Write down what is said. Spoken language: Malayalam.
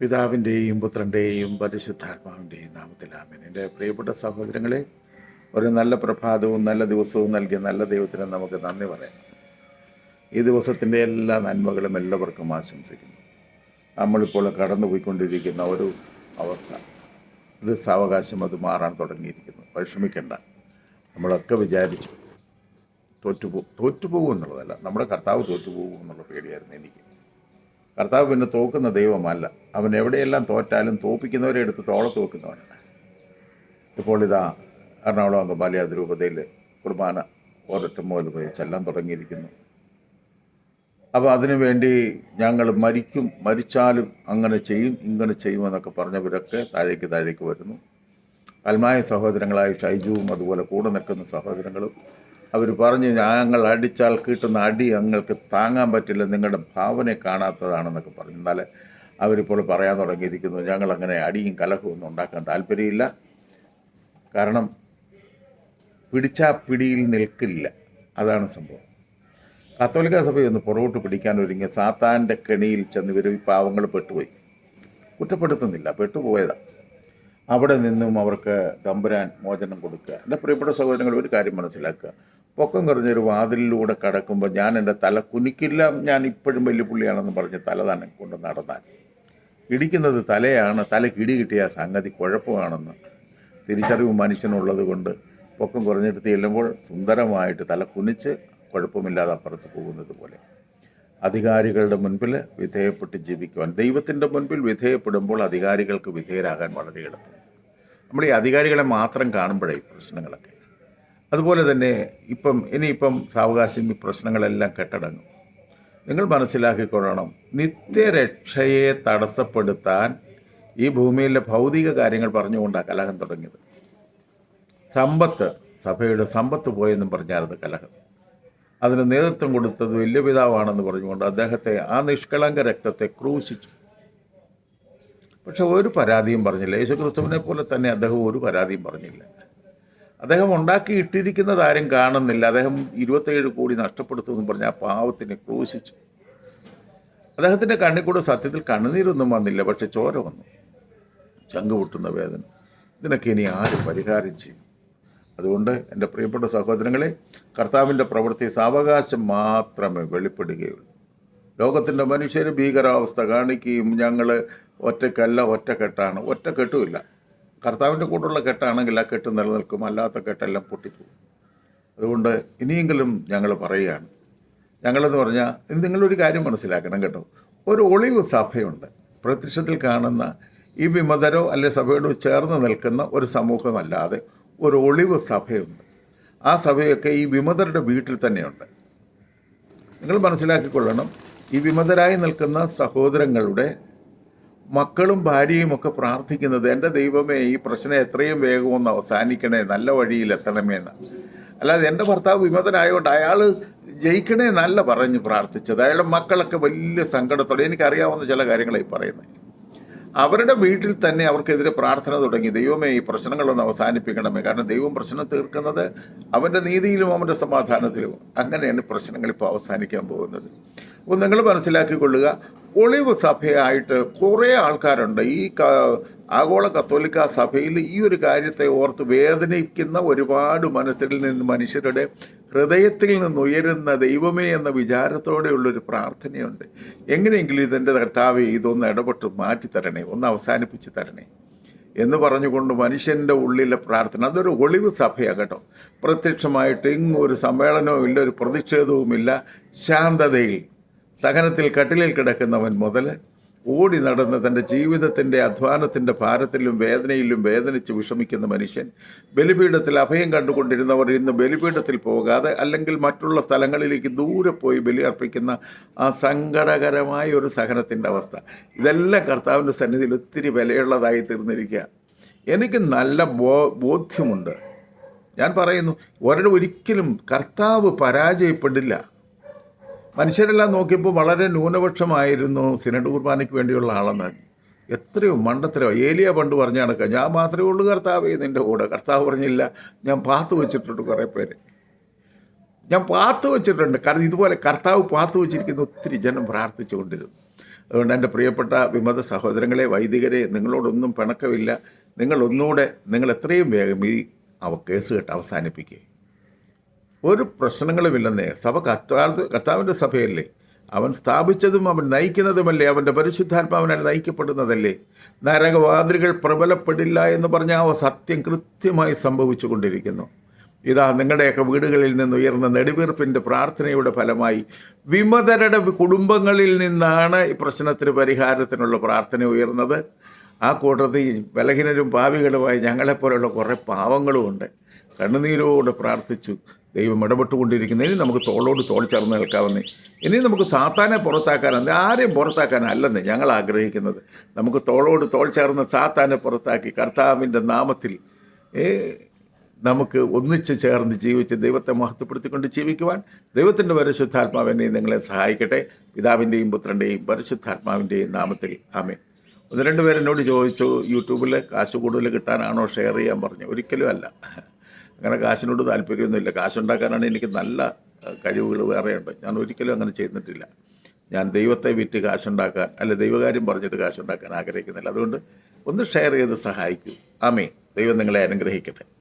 പിതാവിന്റെയും പുത്രന്റെയും പരിശുദ്ധാത്മാവിന്റെയും നാമത്തിൽ ആമേൻ. എന്റെ പ്രിയപ്പെട്ട സഹോദരങ്ങളെ ഒരു നല്ല പ്രഭാതവും നല്ല ദിവസവും നൽകിയ നല്ല ദൈവത്തിന് നമുക്ക് നന്ദി പറയാം. ഈ ദിവസത്തിന്റെ എല്ലാ നന്മകളും എല്ലാവർക്കും ആശംസിക്കുന്നു. നമ്മളിപ്പോൾ കടന്നുപോയിക്കൊണ്ടിരിക്കുന്ന ഒരു അവസ്ഥ. ഇത് സാവകാശം അത് മാറാൻ തുടങ്ങിയിരിക്കുന്നു. വിഷമിക്കേണ്ട നമ്മളൊക്കെ വിചാരിച്ചു തോറ്റുപോ തോറ്റുപോകും എന്നുള്ളതല്ല. നമ്മുടെ കർത്താവ് തോറ്റുപോകും എന്നുള്ള പേടിയായിരുന്നു എനിക്ക്. കർത്താവ് പിന്നെ തോക്കുന്ന ദൈവമല്ല. അവൻ എവിടെയെല്ലാം തോറ്റാലും തോപ്പിക്കുന്നവരെ എടുത്ത് തോളത്ത് വെക്കുന്നവനാണ്. ഇപ്പോൾ ഇതാ എറണാകുളം അങ്കമാലി അതിരൂപതയിൽ കുർബാന ഒരൊറ്റ മുതൽ പോയി ചെല്ലാൻ തുടങ്ങിയിരിക്കുന്നു. അപ്പോൾ അതിനുവേണ്ടി ഞങ്ങൾ മരിക്കും മരിച്ചാലും അങ്ങനെ ചെയ്യും ഇങ്ങനെ ചെയ്യുമെന്നൊക്കെ പറഞ്ഞവരൊക്കെ താഴേക്ക് താഴേക്ക് വരുന്നു. അൽമായ സഹോദരങ്ങളായ ഷൈജുവും അതുപോലെ കൂടെ നിൽക്കുന്ന സഹോദരങ്ങളും അവർ പറഞ്ഞു ഞങ്ങൾ അടിച്ചാൽ കിട്ടുന്ന അടി ഞങ്ങൾക്ക് താങ്ങാൻ പറ്റില്ല നിങ്ങളുടെ ഭാവനയെ കാണാത്തതാണെന്നൊക്കെ പറഞ്ഞു. എന്നാൽ അവരിപ്പോൾ പറയാൻ തുടങ്ങിയിരിക്കുന്നു ഞങ്ങൾ അങ്ങനെ അടിയും കലഹവും ഒന്നും ഉണ്ടാക്കാൻ താല്പര്യമില്ല. കാരണം പിടിച്ചാ പിടിയിൽ നിൽക്കില്ല. അതാണ് സംഭവം. കത്തോലിക്ക സഭയൊന്ന് പുറകോട്ട് പിടിക്കാൻ ഒരുങ്ങി സാത്താന്റെ കെണിയിൽ ചെന്ന് ഇവർ ഈ പാവങ്ങൾ പെട്ടുപോയി. കുറ്റപ്പെടുത്തുന്നില്ല പെട്ടുപോയതാണ് അവിടെ നിന്നും അവർക്ക് തമ്പുരാൻ മോചനം കൊടുക്കുക. എന്റെ പ്രിയപ്പെട്ട സഹോദരങ്ങൾ ഒരു കാര്യം മനസ്സിലാക്കുക. പൊക്കം കുറഞ്ഞൊരു വാതിലിലൂടെ കടക്കുമ്പോൾ ഞാൻ എന്റെ തല കുനിക്കില്ല ഞാൻ ഇപ്പോഴും വലിയ പുള്ളിയാണെന്ന് പറഞ്ഞ് തല തന്നെ കൊണ്ട് നടന്നാൽ. ഇടിക്കുന്നത് തലയാണ് തലയ്ക്ക് ഇടി കിട്ടിയ സംഗതി കുഴപ്പമാണെന്ന്. തിരിച്ചറിവ് മനുഷ്യനുള്ളത് കൊണ്ട് പൊക്കം കുറഞ്ഞെടുത്ത് ചെല്ലുമ്പോൾ സുന്ദരമായിട്ട് തല കുനിച്ച് കുഴപ്പമില്ലാതെ അപ്പുറത്ത് പോകുന്നത് പോലെ. അധികാരികളുടെ മുൻപിൽ വിധേയപ്പെട്ട് ജീവിക്കുവാൻ ദൈവത്തിന്റെ മുൻപിൽ വിധേയപ്പെടുമ്പോൾ അധികാരികൾക്ക് വിധേയരാകാൻ വളരെ എളുപ്പം. നമ്മൾ ഈ അധികാരികളെ മാത്രം കാണുമ്പോഴേ പ്രശ്നങ്ങളൊക്കെ. അതുപോലെ തന്നെ ഇപ്പം ഇനിയിപ്പം സാവകാശം ഈ പ്രശ്നങ്ങളെല്ലാം കെട്ടടങ്ങും. നിങ്ങൾ മനസ്സിലാക്കിക്കൊള്ളണം നിത്യരക്ഷയെ തടസ്സപ്പെടുത്താൻ ഈ ഭൂമിയിലെ ഭൗതിക കാര്യങ്ങൾ പറഞ്ഞുകൊണ്ടാണ് കലഹം തുടങ്ങിയത്. സമ്പത്ത് സഭയുടെ സമ്പത്ത് പോയെന്നും പറഞ്ഞായിരുന്നു കലഹം. അതിന് നേതൃത്വം കൊടുത്തത് വലിയ പിതാവാണെന്ന് പറഞ്ഞുകൊണ്ട് അദ്ദേഹത്തെ ആ നിഷ്കളങ്ക രക്തത്തെ ക്രൂശിച്ചു. പക്ഷെ ഒരു പരാതിയും പറഞ്ഞില്ല. യേശുക്രിസ്തുവിനെ പോലെ തന്നെ അദ്ദേഹം ഒരു പരാതിയും പറഞ്ഞില്ല. അദ്ദേഹം ഉണ്ടാക്കി ഇട്ടിരിക്കുന്നത് ആരും കാണുന്നില്ല. അദ്ദേഹം ഇരുപത്തേഴ് കോടി നഷ്ടപ്പെടുത്തുമെന്ന് പറഞ്ഞ് ആ പാവത്തിനെ ക്രൂശിച്ചു. അദ്ദേഹത്തിന്റെ കണ്ണിൽ കൂടെ സത്യത്തിൽ കണ്ണുനീരൊന്നും വന്നില്ല പക്ഷെ ചോര വന്നു. ചങ്ക് പൊട്ടുന്ന വേദന. ഇതിനൊക്കെ ഇനി ആര് പരിഹാരം ചെയ്യും. അതുകൊണ്ട് എന്റെ പ്രിയപ്പെട്ട സഹോദരങ്ങളെ കർത്താവിന്റെ പ്രവൃത്തി സാവകാശം മാത്രമേ വെളിപ്പെടുകയുള്ളൂ. ലോകത്തിന്റെ മനുഷ്യർ ഭീകരാവസ്ഥ കാണിക്കുകയും ഞങ്ങൾ ഒറ്റക്കല്ല ഒറ്റക്കെട്ടാണ്. ഒറ്റക്കെട്ടുമില്ല. കർത്താവിന്റെ കൂടെയുള്ള കെട്ടാണെങ്കിൽ ആ കെട്ട് നിലനിൽക്കും അല്ലാത്ത കെട്ടെല്ലാം പൊട്ടിപ്പോകും. അതുകൊണ്ട് ഇനിയെങ്കിലും ഞങ്ങൾ പറയുകയാണ്. ഞങ്ങളെന്ന് പറഞ്ഞാൽ ഇനി നിങ്ങളൊരു കാര്യം മനസ്സിലാക്കണം കേട്ടോ. ഒരു ഒളിവ് സഭയുണ്ട്. പ്രത്യക്ഷത്തിൽ കാണുന്ന ഈ വിമതരോ അല്ലെ സഭയോടോ ചേർന്ന് നിൽക്കുന്ന ഒരു സമൂഹമല്ലാതെ ഒരു ഒളിവ് സഭയുണ്ട്. ആ സഭയൊക്കെ ഈ വിമതരുടെ വീട്ടിൽ തന്നെയുണ്ട്. നിങ്ങൾ മനസ്സിലാക്കിക്കൊള്ളണം. ഈ വിമതരായി നിൽക്കുന്ന സഹോദരങ്ങളുടെ മക്കളും ഭാര്യയും ഒക്കെ പ്രാർത്ഥിക്കുന്നത് എന്റെ ദൈവമേ ഈ പ്രശ്നം എത്രയും വേഗം ഒന്ന് അവസാനിക്കണേ നല്ല വഴിയിൽ എത്തണമേ എന്ന് അല്ലാതെ എന്റെ ഭർത്താവ് വിമതനായതുകൊണ്ട് അയാൾ ജയിക്കണേ നല്ല പറഞ്ഞ് പ്രാർത്ഥിച്ചത്. അയാളുടെ മക്കളൊക്കെ വലിയ സങ്കടത്തോടെ എനിക്കറിയാവുന്ന ചില കാര്യങ്ങളായി പറയുന്നത്. അവരുടെ വീട്ടിൽ തന്നെ അവർക്കെതിരെ പ്രാർത്ഥന തുടങ്ങി. ദൈവമേ ഈ പ്രശ്നങ്ങളൊന്ന് അവസാനിപ്പിക്കണമേ. കാരണം ദൈവം പ്രശ്നം തീർക്കുന്നത് അവന്റെ നീതിയിലും അവന്റെ സമാധാനത്തിലും. അങ്ങനെയാണ് പ്രശ്നങ്ങൾ ഇപ്പോൾ അവസാനിക്കാൻ പോകുന്നത്. അപ്പോൾ നിങ്ങൾ മനസ്സിലാക്കിക്കൊള്ളുക. ഒളിവ് സഭയായിട്ട് കുറേ ആൾക്കാരുണ്ട്. ഈ ആഗോള കത്തോലിക്ക സഭയിൽ ഈ ഒരു കാര്യത്തെ ഓർത്ത് വേദനിക്കുന്ന ഒരുപാട് മനസ്സിൽ നിന്ന് മനുഷ്യരുടെ ഹൃദയത്തിൽ നിന്ന് ഉയരുന്ന ദൈവമേ എന്ന വിചാരത്തോടെയുള്ളൊരു പ്രാർത്ഥനയുണ്ട്. എങ്ങനെയെങ്കിലും ഇതിന്റെ കർത്താവെ ഇതൊന്ന് ഇടപെട്ട് മാറ്റി തരണേ ഒന്ന് അവസാനിപ്പിച്ച് തരണേ എന്ന് പറഞ്ഞുകൊണ്ട് മനുഷ്യന്റെ ഉള്ളിലെ പ്രാർത്ഥന. അതൊരു ഒളിവ് സഭയാണ് കേട്ടോ. പ്രത്യക്ഷമായിട്ട് ഇങ്ങൊരു സമ്മേളനവും ഇല്ല ഒരു പ്രതിഷേധവുമില്ല. ശാന്തതയിൽ സഹനത്തിൽ കട്ടിലിൽ കിടക്കുന്നവൻ മുതൽ ഓടി നടന്ന് തന്റെ ജീവിതത്തിന്റെ അധ്വാനത്തിന്റെ ഭാരത്തിലും വേദനയിലും വേദനിച്ച് വിഷമിക്കുന്ന മനുഷ്യൻ ബലിപീഠത്തിൽ അഭയം കണ്ടുകൊണ്ടിരുന്നവർ ഇന്ന് ബലിപീഠത്തിൽ പോകാതെ അല്ലെങ്കിൽ മറ്റുള്ള സ്ഥലങ്ങളിലേക്ക് ദൂരെ പോയി ബലിയർപ്പിക്കുന്ന ആ സങ്കടകരമായ ഒരു സഹനത്തിന്റെ അവസ്ഥ. ഇതെല്ലാം കർത്താവിന്റെ സന്നിധിയിൽ ഒത്തിരി വിലയുള്ളതായി തീർന്നിരിക്കുക. എനിക്ക് നല്ല ബോ ബോധ്യമുണ്ട്. ഞാൻ പറയുന്നു ഒരിടം ഒരിക്കലും കർത്താവ് പരാജയപ്പെടില്ല. മനുഷ്യരെല്ലാം നോക്കിയപ്പോൾ വളരെ ന്യൂനപക്ഷമായിരുന്നു സിനഡ് കുർബാനയ്ക്ക് വേണ്ടിയുള്ള ആളെന്ന്. എത്രയോ മണ്ടത്തരോ ഏലിയ പണ്ട് പറഞ്ഞ കണക്ക് ഞാൻ മാത്രമേ ഉള്ളൂ കർത്താവേ നിന്റെ കൂടെ. കർത്താവ് പറഞ്ഞില്ല ഞാൻ പാത്തു വെച്ചിട്ടുണ്ട് കുറേ പേര്. ഞാൻ പാത്തു വെച്ചിട്ടുണ്ട്. കാരണം ഇതുപോലെ കർത്താവ് പാത്തു വെച്ചിരിക്കുന്ന ഒത്തിരി ജനം പ്രാർത്ഥിച്ചുകൊണ്ടിരുന്നു. അതുകൊണ്ട് എന്റെ പ്രിയപ്പെട്ട വിമത സഹോദരങ്ങളെ വൈദികരെ നിങ്ങളോടൊന്നും പിണക്കമില്ല. നിങ്ങളൊന്നുകൂടെ നിങ്ങൾ എത്രയും വേഗം ഈ അവ കേസ് കെട്ട് അവസാനിപ്പിക്കുക ഒരു പ്രശ്നങ്ങളുമില്ലെന്നേ. സഭ കർത്താവ് കർത്താവിന്റെ സഭയല്ലേ? അവൻ സ്ഥാപിച്ചതും അവൻ നയിക്കുന്നതുമല്ലേ? അവന്റെ പരിശുദ്ധാത്മാവിനാൽ നയിക്കപ്പെടുന്നതല്ലേ? നരകവാതിലുകൾ പ്രബലപ്പെടില്ല എന്ന് പറഞ്ഞ ആ സത്യം കൃത്യമായി സംഭവിച്ചു കൊണ്ടിരിക്കുന്നു ഇതാ നിങ്ങളുടെയൊക്കെ വീടുകളിൽ നിന്ന് ഉയർന്ന നെടുവീർപ്പിന്റെ പ്രാർത്ഥനയുടെ ഫലമായി വിമതരുടെ കുടുംബങ്ങളിൽ നിന്നാണ് ഈ പ്രശ്നത്തിന് പരിഹാരത്തിനുള്ള പ്രാർത്ഥന ഉയർന്നത്. ആ കൂട്ടത്തിൽ ബലഹീനരും പാവികളുമായി ഞങ്ങളെപ്പോലുള്ള കുറേ പാവങ്ങളുമുണ്ട്. കണ്ണുനീരോട് പ്രാർത്ഥിച്ചു. ദൈവം ഇടപെട്ടുകൊണ്ടിരിക്കുന്നതിന് നമുക്ക് തോളോട് തോൾ ചേർന്ന് നിൽക്കാവുന്നേ ഇനി നമുക്ക് സാത്താനെ പുറത്താക്കാനല്ല ആരെയും പുറത്താക്കാനല്ലെന്ന് ഞങ്ങൾ ആഗ്രഹിക്കുന്നത്. നമുക്ക് തോളോട് തോൾ ചേർന്ന് സാത്താനെ പുറത്താക്കി കർത്താവിന്റെ നാമത്തിൽ നമുക്ക് ഒന്നിച്ച് ചേർന്ന് ജീവിച്ച് ദൈവത്തെ മഹത്വപ്പെടുത്തിക്കൊണ്ട് ജീവിക്കുവാൻ ദൈവത്തിന്റെ പരിശുദ്ധാത്മാവിനെയും നിങ്ങളെ സഹായിക്കട്ടെ. പിതാവിന്റെയും പുത്രന്റെയും പരിശുദ്ധാത്മാവിന്റെയും നാമത്തിൽ. ആമേ ഒന്ന് രണ്ട് പേരെന്നോട് ചോദിച്ചു യൂട്യൂബിൽ കാശ് കൂടുതൽ കിട്ടാനാണോ? ഷെയർ ചെയ്യാൻ പറഞ്ഞു. ഒരിക്കലും അല്ല. അങ്ങനെ കാശിനോട് താല്പര്യമൊന്നുമില്ല. കാശുണ്ടാക്കാനാണ് എനിക്ക് നല്ല കഴിവുകൾ വേറെയുണ്ട് ഞാൻ ഒരിക്കലും അങ്ങനെ ചെയ്തിട്ടില്ല. ഞാൻ ദൈവത്തെ വിറ്റ് കാശുണ്ടാക്കാൻ അല്ലെ ദൈവകാര്യം പറഞ്ഞിട്ട് കാശുണ്ടാക്കാൻ ആഗ്രഹിക്കുന്നില്ല. അതുകൊണ്ട് ഒന്ന് ഷെയർ ചെയ്ത് സഹായിക്കൂ. ആമേ ദൈവം നിങ്ങളെ അനുഗ്രഹിക്കട്ടെ.